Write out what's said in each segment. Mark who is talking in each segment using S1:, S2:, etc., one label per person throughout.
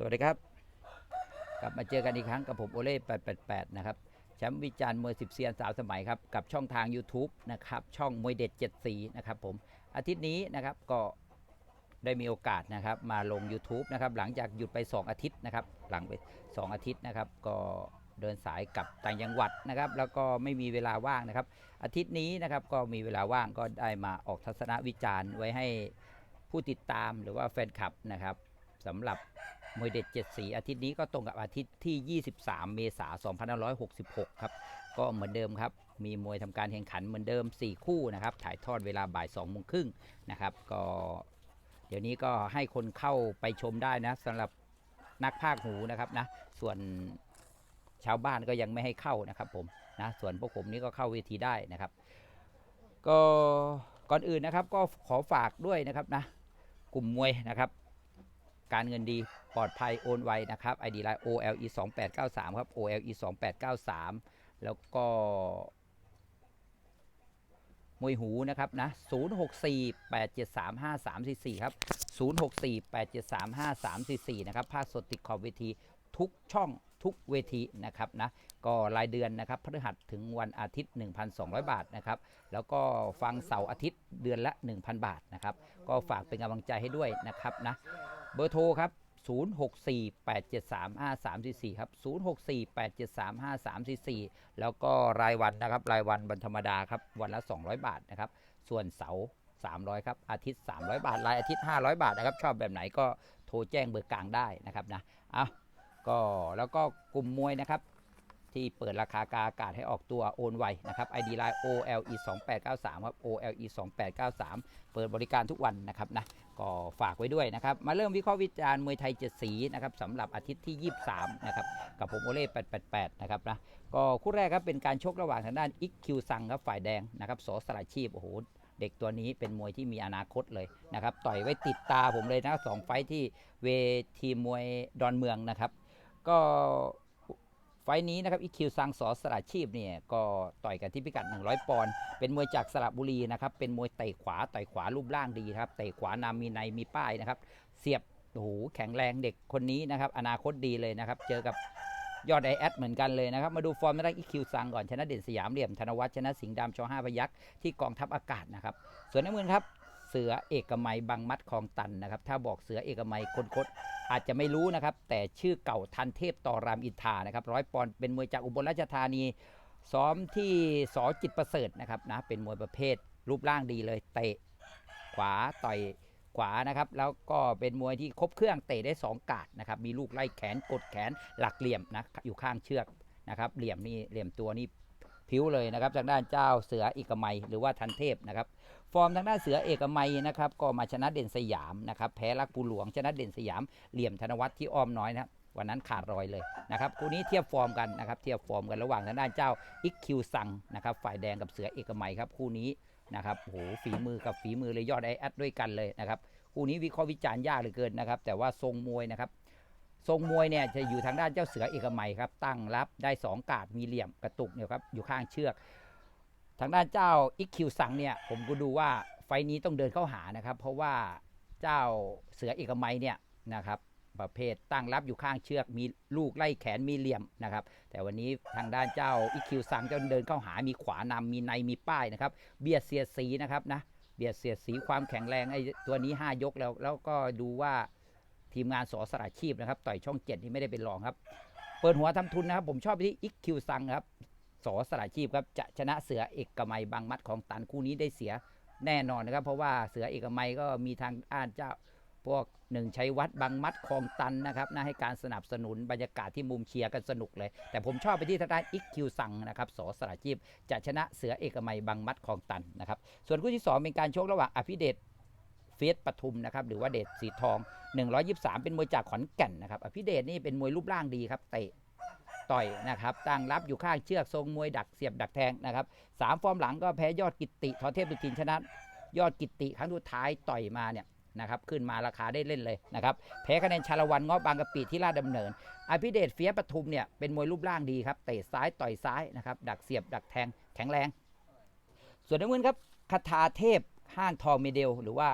S1: สวัสดีครับ กลับมาเจอกันอีกครั้งกับผมโอเล่888 นะครับแชมป์วิจารณ์มวยสิบเซียนสาวสมัยครับ กับช่องทาง YouTube นะครับ ช่องมวยเด็ด7สีนะครับผม อาทิตย์นี้นะครับก็ได้มีโอกาสนะครับ มาลง YouTube นะครับ หลังจากหยุดไป 2 อาทิตย์นะครับ หลังไป 2 อาทิตย์นะครับ ก็เดินสายกลับต่างจังหวัดนะครับ แล้วก็ไม่มีเวลาว่างนะครับ อาทิตย์นี้นะครับก็มีเวลาว่างก็ได้มาออกทัศนวิจารณ์ไว้ให้ผู้ติดตามหรือว่าแฟนคลับนะครับสำหรับ มวยเด็ด7สีอาทิตย์นี้ก็ตรงกับอาทิตย์ที่ 23 เมษายน2566 ครับ ก็เหมือนเดิมครับ มีมวยทำการแข่งขันเหมือนเดิม 4 คู่นะครับ ถ่ายทอดเวลาบ่าย2โมงครึ่งนะครับ ก็เดี๋ยวนี้ก็ให้คนเข้าไปชมได้นะสำหรับนักภาคหูนะครับนะ ส่วนชาวบ้านก็ยังไม่ให้เข้านะครับผมนะ ส่วนพวกผมนี่ก็เข้าเวทีได้นะครับ ก็ก่อนอื่นนะครับก็ขอฝากด้วยนะครับนะ กลุ่มมวยนะครับ การเงินดีปลอดภัยโอนไวนะครับ ID line OLE 2893ครับ OLE 2893 แล้วก็มวยหูนะครับนะ0648735344ครับ0648735344นะครับภาคสดติดขอบเวทีทุกช่องทุกเวทีนะครับนะก็รายเดือนนะครับพฤหัสถึงวันอาทิตย์ 1,200 บาทนะครับแล้วก็ฟังเสาร์อาทิตย์เดือนละ 1,000 บาทนะครับก็ฝากเป็นกำลังใจให้ด้วยนะครับนะ เบอร์โทรครับ 0648735344 ครับ 0648735344 แล้วก็รายวันนะครับ รายวันวันธรรมดาครับ วันละ 200 บาทนะครับ ส่วนเสาร์300 ครับ อาทิตย์ 300 บาท รายอาทิตย์ 500 บาทนะครับ ชอบแบบไหนก็โทรแจ้งเบอร์กลางได้นะครับนะเอาก็แล้วก็กลุ่มมวยนะครับที่เปิดราคากาอากาศให้ออกตัวโอนไวนะครับ ID line OLE 2893ครับ OLE 2893เปิดบริการทุกวันนะครับนะ ก็ฝากไว้ด้วยนะครับ มาเริ่มวิเคราะห์วิจารณ์มวยไทยเจ็ดสีนะครับสำหรับอาทิตย์ที่ 23 นะครับ กับผมโอเล่888 นะครับนะก็คู่แรกครับเป็นการชกระหว่างทางด้านอิกคิวซังครับฝ่ายแดงนะครับสอสลาชีพโอ้โหเด็กตัวนี้เป็นมวยที่มีอนาคตเลยนะครับ ต่อยไว้ติดตาผมเลยนะสองไฟที่เวทีมวยดอนเมืองนะครับ ก็ ไฟนี้นะครับอีคิวซังสอสระชีพเนี่ยก็ต่อยกันที่พิกัด 100 ปอนด์เป็นมวยจากสระบุรีนะครับเป็นมวยเตะขวาต่อยขวารูปร่างดีครับเตะขวานำมีในมีป้ายนะครับเสียบโอ้โหแข็งแรงเด็กคนนี้นะครับอนาคตดีเลยนะครับเจอกับยอดไอแอดเหมือนกันเลยนะครับ มาดูฟอร์มในด้านอีคิวซังก่อนชนะเด่นสยามเหลี่ยมธนวัฒน์ชนะสิงห์ดำชอห้าพยักษ์ที่กองทัพอากาศนะครับ ส่วนน้ำเงินครับ เสือเอกมัยบางมัดคลองตันนะครับ ถ้าบอกเสือเอกมัยคนคดอาจจะไม่รู้นะครับ แต่ชื่อเก่าทันเทพต่อรามอินทานะครับร้อยปอนด์เป็นมวยจากอุบลราชธานี ซ้อมที่สอจิตประเสริฐนะครับนะเป็นมวยประเภทรูปร่างดีเลยเตะขวาต่อยขวานะครับแล้วก็เป็นมวยที่ครบเครื่องเตะได้ 2 กาดนะครับมีลูกไล่แขนกดแขนหลักเหลี่ยมนะอยู่ข้างเชือกนะครับเหลี่ยมนี่เหลี่ยมตัวนี่ผิวเลยนะครับจากด้านเจ้าเสือเอกมัยหรือว่าทันเทพนะครับ ฟอร์มทางด้านเสือเอกมัยนะครับก็มาชนะเด่นสยามนะครับแพ้รักปูหลวงชนะเด่นสยามเหลี่ยมธนวัฒน์ที่อ้อมน้อยนะครับวันนั้นขาดรอยเลยนะครับคู่นี้เทียบฟอร์มกันนะครับเทียบฟอร์มกันระหว่างทางด้านเจ้าอิกคิวซังนะครับฝ่ายแดงกับเสือเอกมัยครับคู่นี้นะครับโหฝีมือกับฝีมือเลยยอดไอแอดด้วยกันเลยนะครับคู่นี้วิเคราะห์วิจารณ์ยากเหลือเกินนะครับแต่ว่าทรงมวยนะครับทรงมวยเนี่ยจะอยู่ทางด้านเจ้าเสือเอกมัยครับตั้งรับได้สองกาดมีเหลี่ยมกระตุกเนี่ยครับอยู่ข้างเชือก ทางด้านเจ้าอิกคิวซังเนี่ยผมก็ดูว่าไฟนี้ต้องเดินเข้าหานะครับ เพราะว่าเจ้าเสือเอกมัยเนี่ยนะครับประเภทตั้งรับอยู่ข้างเชือกมีลูกไล่แขนมีเหลี่ยมนะครับ แต่วันนี้ทางด้านเจ้าอิกคิวซังจะเดินเข้าหามีขวานำมีในมีป้ายนะครับ เบียดเสียดสีนะครับนะเบียดเสียดสีความแข็งแรงไอ้ตัวนี้ 5 ยกแล้วแล้วก็ดูว่าทีมงานสอสระชีพนะครับ ต่อยช่องเจ็ดนี่ไม่ได้เป็นรองครับ เปิดหัวทำทุนนะครับ ผมชอบที่อิกคิวซังครับ อสลายชีพครับจะชนะเสือเอกมัยบางมัดของตันคู่นี้ได้เสียแน่นอนนะครับ เพราะว่าเสือเอกมัยก็มีทางอ่านเจ้าพวกหนึ่งชัยวัฒน์บางมัดคลองตันนะครับน่าให้การสนับสนุนบรรยากาศที่มุมเชียร์กันสนุกเลย แต่ผมชอบไปที่ทางด้านอิกคิวซังนะครับสอสลาชีพจะชนะเสือเอกมัยบางมัดคลองตันนะครับส่วนคู่ที่สองเป็นการชกระหว่างอภิเดชเฟียสปทุมนะครับหรือว่าเดชสีทอง 123 เป็นมวยจากขอนแก่นนะครับอภิเดชนี่เป็นมวยรูปร่างดีครับเตะ ต่อยนะครับตั้งรับอยู่ข้างเชือกทรงมวยดักเสียบดักแทงนะครับสามฟอร์มหลังก็แพ้ยอดกิติทอเทพดุทินชนะ ยอดกิติครั้งสุดท้ายต่อยมาเนี่ยนะครับขึ้นมาราคาได้เล่นเลยนะครับแพ้คะแนนชาละวันเงาะบางกะปิที่ลาดดำเนิน อภิเดชเฟียปทุมเนี่ยเป็นมวยรูปร่างดีครับเตะซ้ายต่อยซ้ายนะครับดักเสียบดักแทงแข็งแรง ส่วนน้ำเงินครับคาถาเทพห้างทองเมเดลหรือว่า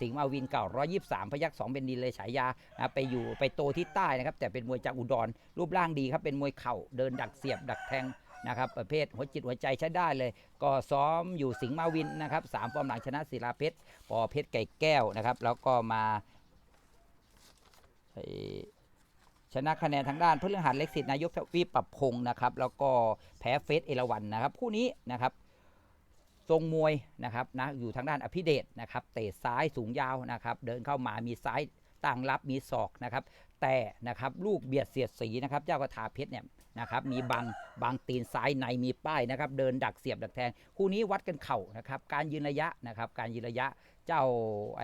S1: สิงห์มาวินเก่า 123 พยักสองเป็นดินเลยฉายานะไปอยู่ไปโตที่ใต้นะครับ แต่เป็นมวยจากอุดร รูปร่างดีครับ เป็นมวยเข่าเดินดักเสียบดักแทงนะครับประเภทหัวจิตหัวใจใช้ได้เลย ก็ซ้อมอยู่สิงห์มาวินนะครับสามฟอร์มหลังชนะศิลาเพชรปอเพชรไก่แก้วนะครับแล้วก็มาชนะคะแนนทางด้านพฤหัสเล็กสิทธิ์นายกทวีปปรับพงศ์นะครับแล้วก็แพ้เฟสเอราวันนะครับคู่นี้นะครับ ทรงมวยนะครับนะอยู่ทางด้านอภิเดชนะครับเตะซ้ายสูงยาวนะครับเดินเข้ามามีซ้ายต่างรับมีศอกนะครับแต่นะครับลูกเบียดเสียดสีนะครับเจ้ากระทาเพชรเนี่ยนะครับมีบังบังตีนซ้ายในมีป้ายนะครับเดินดักเสียบดักแทงคู่นี้วัดกันเข่านะครับการยืนระยะนะครับการยืนระยะเจ้าไอ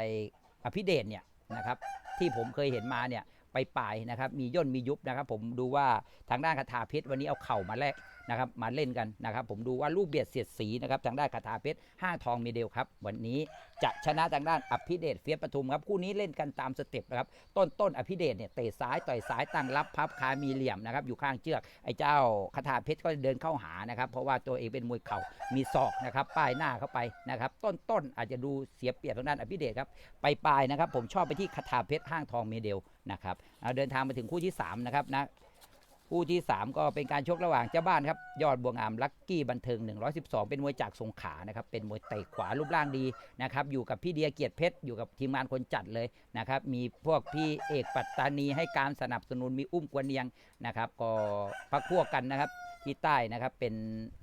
S1: อภิเดชเนี่ยนะครับที่ผมเคยเห็นมาเนี่ยไปปลายนะครับมีย่นมียุบนะครับผมดูว่าทางด้านคาถาเพชรวันนี้เอาเข่ามาแลก นะครับมาเล่นกันนะครับผมดูว่าลูกเบียดเสียดสีนะครับทางด้านคาถาเพชรห้างทองมีเดลครับ วันนี้จะชนะทางด้านอภิเดชเฟียสปทุมครับคู่นี้เล่นกันตามสเต็ปนะครับต้นต้นอภิเดชเนี่ยเตะซ้ายต่อยซ้ายตั้งรับพับคามีเหลี่ยมนะครับอยู่ข้างเชือกไอ้เจ้าคาถาเพชรก็เดินเข้าหานะครับเพราะว่าตัวเองเป็นมวยเข่ามีศอกนะครับป้ายหน้าเข้าไปนะครับต้นต้นอาจจะดูเสียเปรียบทางด้านอภิเดชครับไปปลายนะครับผมชอบไปที่คาถาเพชรห้างทองเมเดลนะครับเอาเดินทางมาถึงคู่ที่สามนะครับนะ คู่ที่ 3 ก็เป็นการชกระหว่างเจ้าบ้านครับ ยอดบวงอามลักกี้บันเทิง 112 เป็นมวยจากสงขานะครับ เป็นมวยเตะขวารูปร่างดีนะครับ อยู่กับพี่เดียเกียรติเพชร อยู่กับทีมงานคนจัดเลยนะครับ มีพวกพี่เอกปัตตานีให้การสนับสนุน มีอุ้มกวนเนียงนะครับ ก็พักพวกกันนะครับที่ใต้นะครับเป็น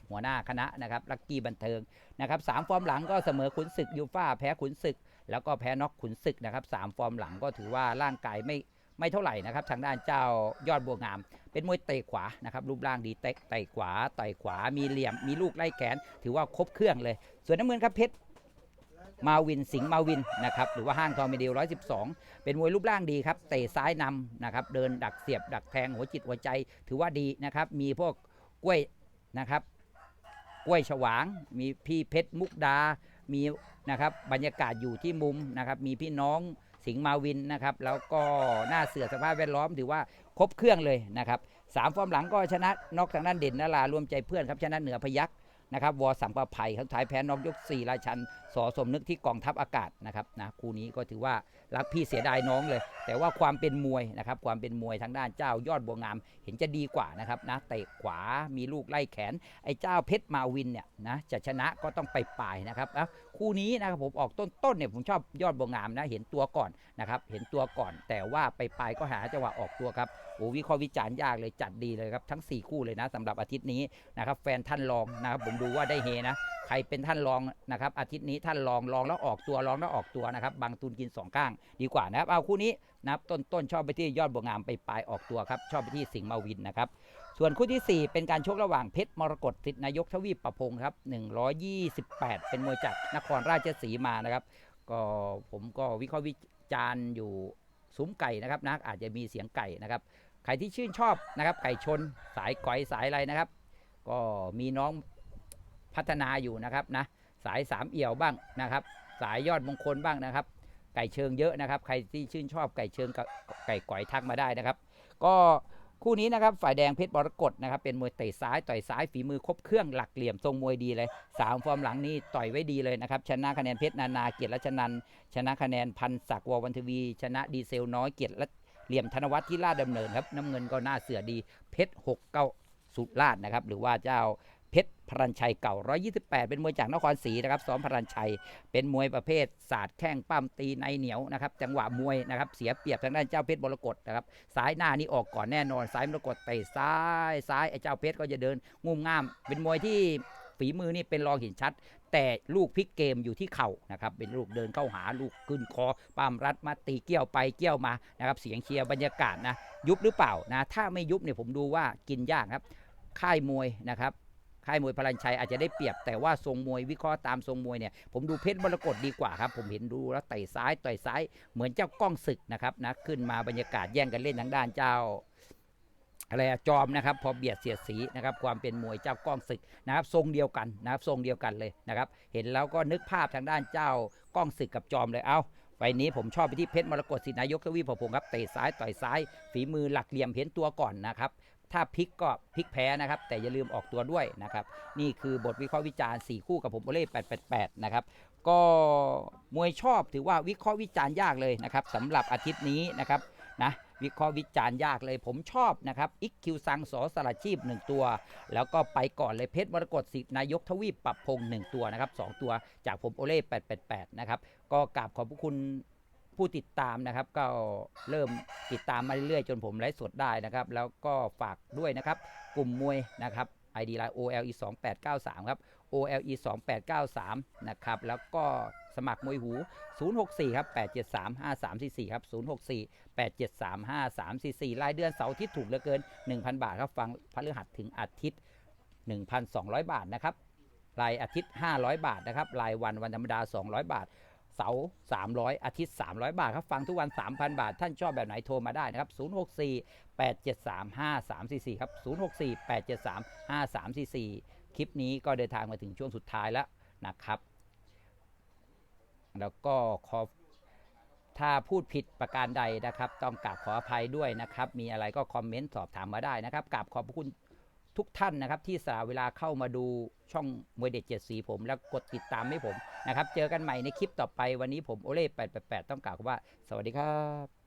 S1: หัวหน้าคณะนะครับลักกี้บันเทิงนะครับสามฟอร์มหลังก็เสมอขุนศึกยูฟ่าแพ้ขุนศึก แล้วก็แพ้น็อกขุนศึกนะครับสามฟอร์มหลังก็ถือว่าร่างกายไม่ ไม่เท่าไหร่นะครับ ทางด้านเจ้ายอดบัวงาม เป็นมวยเตะขวานะครับรูปร่างดีเตะเตะขวาต่อยขวามีเหลี่ยมมีลูกไล่แขน ถือว่าครบเครื่องเลย ส่วนน้ำเงินครับเพชรมาวินสิงห์มาวินนะครับหรือว่าห้างทองเมเดีย112เป็นมวยรูปร่างดีครับเตะซ้ายนำนะครับเดินดักเสียบดักแทงหัวจิตหัวใจ ถือว่าดีนะครับมีพวกกล้วยนะครับกล้วยฉวาง มีพี่เพชรมุกดา มีนะครับบรรยากาศอยู่ที่มุมนะครับมีพี่น้อง สิงห์มาวินนะครับแล้วก็หน้าเสือสภาพแวดล้อมถือว่าครบเครื่องเลยนะครับสามฟอร์มหลังก็ชนะนอกทางด้านเด่นนารารวมใจเพื่อนครับชนะเหนือพยักนะครับวอสัมประภัยครับท้ายแพ้นอกยก 4 ราชันสอสมนึกที่กองทัพอากาศนะครับนะคู่นี้ก็ถือว่ารักพี่เสียดายน้องเลย แต่ว่าความเป็นมวยนะครับความเป็นมวยทางด้านเจ้ายอดบัวงาม เห็นจะดีกว่านะครับนะเตะขวามีลูกไล่แขน ไอ้เจ้าเพชรมาวินเนี่ยนะจะชนะก็ต้องไปปลายนะครับ คู่นี้นะครับผมออกต้นๆเนี่ยผมชอบยอดบัวงามนะเห็นตัวก่อนนะครับเห็นตัวก่อน แต่ว่าไปปลายก็หาจังหวะออกตัวครับโอ้วิเคราะห์วิจารณ์ยากเลยจัดดีเลยครับทั้ง 4 คู่เลยนะสำหรับอาทิตย์นี้นะครับแฟนท่านรองนะครับผมดูว่าได้เฮนะใครเป็นท่านรองนะครับอาทิตย์นี้ท่านรองรองแล้วออกตัวรองแล้วออกตัวนะครับบางตุนกินสองก้างดีกว่านะครับเอาคู่นี้นะครับต้นต้นชอบไปที่ยอดบัวงามไปปลายออกตัวครับชอบไปที่สิงห์มาวินนะครับ ส่วนคู่ที่ 4 เป็นการชกระหว่างเพชรมรกตสิทธินายกทวีปประพงศ์ครับ128 เป็นมวยจากนครราชสีมานะครับ ก็ผมก็วิเคราะห์วิจารณ์อยู่ซุ้มไก่นะครับนะอาจจะมีเสียงไก่นะครับใครที่ชื่นชอบนะครับ ไก่ชนสายก๋อยสายอะไรนะครับ ก็มีน้องพัฒนาอยู่นะครับนะสายสามเอี่ยวบ้างนะครับ สายยอดมงคลบ้างนะครับ ไก่เชิงเยอะนะครับ ใครที่ชื่นชอบไก่เชิงกับไก่ก๋อยทักมาได้นะครับ ก็ คู่นี้นะครับฝ่ายแดงเพชรบรกฎนะครับเป็นมวยเตะซ้ายต่อยซ้ายฝีมือครบเครื่องหลักเหลี่ยมทรงมวยดีเลยสามฟอร์มหลังนี่ต่อยไว้ดีเลยนะครับชนะคะแนนเพชรนานาเกียรติรัชนันชนะคะแนนพันศักดิ์ววันทวี ชนะดีเซลน้อยเกียรติรัชเหลี่ยมธนวัฒน์ที่ลาดดำเนินครับน้ำเงินก็หน้าเสือดีเพชรหกเก้าสุดลาดนะครับหรือว่าเจ้า เพชรพรัญชัยเก่า 128 เป็นมวยจากนครศรีนะครับซ้อมพรัญชัย เป็นมวยประเภทศาสตร์แข้งปั้มตีในเหนียวนะครับ จังหวะมวยนะครับเสียเปรียบทางด้านเจ้าเพชรบรกตนะครับซ้ายหน้านี่ออกก่อนแน่นอนซ้ายมรกตเตะซ้ายซ้ายไอ้เจ้าเพชรก็จะเดินงุ่มง่าม เป็นมวยที่ฝีมือนี่เป็นรองเห็นชัด แต่ลูกพลิกเกมอยู่ที่เข่านะครับเป็นลูกเดินเข้าหาลูกขึ้นคอปั้มรัดมาตีเกี้ยวไปเกี้ยวมานะครับเสียงเชียร์บรรยากาศนะยุบหรือเปล่านะถ้าไม่ยุบเนี่ยผมดูว่ากินยากครับค่ายมวยนะครับ ค่ายมวยพลันชัยอาจจะได้เปรียบแต่ว่าทรงมวยวิเคราะห์ตามทรงมวยเนี่ยผมดูเพชรมรกตดีกว่าครับผมเห็นดูแล้วเตะซ้ายต่อยซ้ายเหมือนเจ้ากล้องศึกนะครับนะขึ้นมาบรรยากาศแย่งกันเล่นทางด้านเจ้าอะไรอะจอมนะครับพอเบียดเสียดสีนะครับความเป็นมวยเจ้ากล้องศึกนะครับทรงเดียวกันนะครับทรงเดียวกันเลยนะครับเห็นแล้วก็นึกภาพทางด้านเจ้ากล้องศึกกับจอมเลยเอาไฟนี้ผมชอบไปที่เพชรมรกตสินายกทวีปพงศ์ครับเตะซ้ายต่อยซ้าย ฝีมือหลักเหลี่ยมเห็นตัวก่อนนะครับ ถ้าพลิกก็พลิกแพ้นะครับ แต่อย่าลืมออกตัวด้วยนะครับ นี่คือบทวิเคราะห์วิจารณ์ 4 คู่กับผมโอเล่888 นะครับ ก็มวยชอบถือว่าวิเคราะห์วิจารณ์ยากเลยนะครับสำหรับอาทิตย์นี้นะครับนะวิเคราะห์วิจารณ์ยากเลยผมชอบนะครับอิกคิวซังสอสลัดชีพ 1 ตัว แล้วก็ไปก่อนเลยเพชรมรกตสิทธิ์นายกทวีปปรับพงษ์1ตัวนะครับสองตัวจากผมโอเล่888 นะครับ ก็กราบขอบพระคุณ ผู้ติดตามนะครับ ก็เริ่มติดตามมาเรื่อยๆ จนผมไลฟ์สดได้นะครับ แล้วก็ฝากด้วยนะครับ กลุ่มมวยนะครับ ID line OLE 2893ครับ OLE 2893นะครับแล้วก็สมัครมวยหู 064ครับ873 5344ครับ064 873 5344 รายเดือนเสาร์อาที่ถูกเหลือเกิน 1,000 บาทครับฟังพฤหัสถึงอาทิตย์ 1,200 บาทนะครับรายอาทิตย์ 500 บาทนะครับรายวันวันธรรมดา 200 บาท เสาร์300 อาทิตย์ 300 บาทครับ ฟังทุกวัน 3,000 บาท ท่านชอบแบบไหนโทรมาได้นะครับ 064 873 5344 ครับ 064 873 5344 คลิปนี้ก็เดินทางมาถึงช่วงสุดท้ายแล้วนะครับ แล้วก็ขอถ้าพูดผิดประการใดนะครับ ต้องกราบขออภัยด้วยนะครับ มีอะไรก็คอมเมนต์สอบถามมาได้นะครับกราบขอบพระคุณ ทุกท่านนะครับที่สละเวลาเข้ามาดูช่องมวยเด็ดเจ็ดสีผม แล้วกดติดตามให้ผมนะครับ เจอกันใหม่ในคลิปต่อไปวันนี้ผมโอเล่แปดแปดต้องกล่าวว่า สวัสดีครับ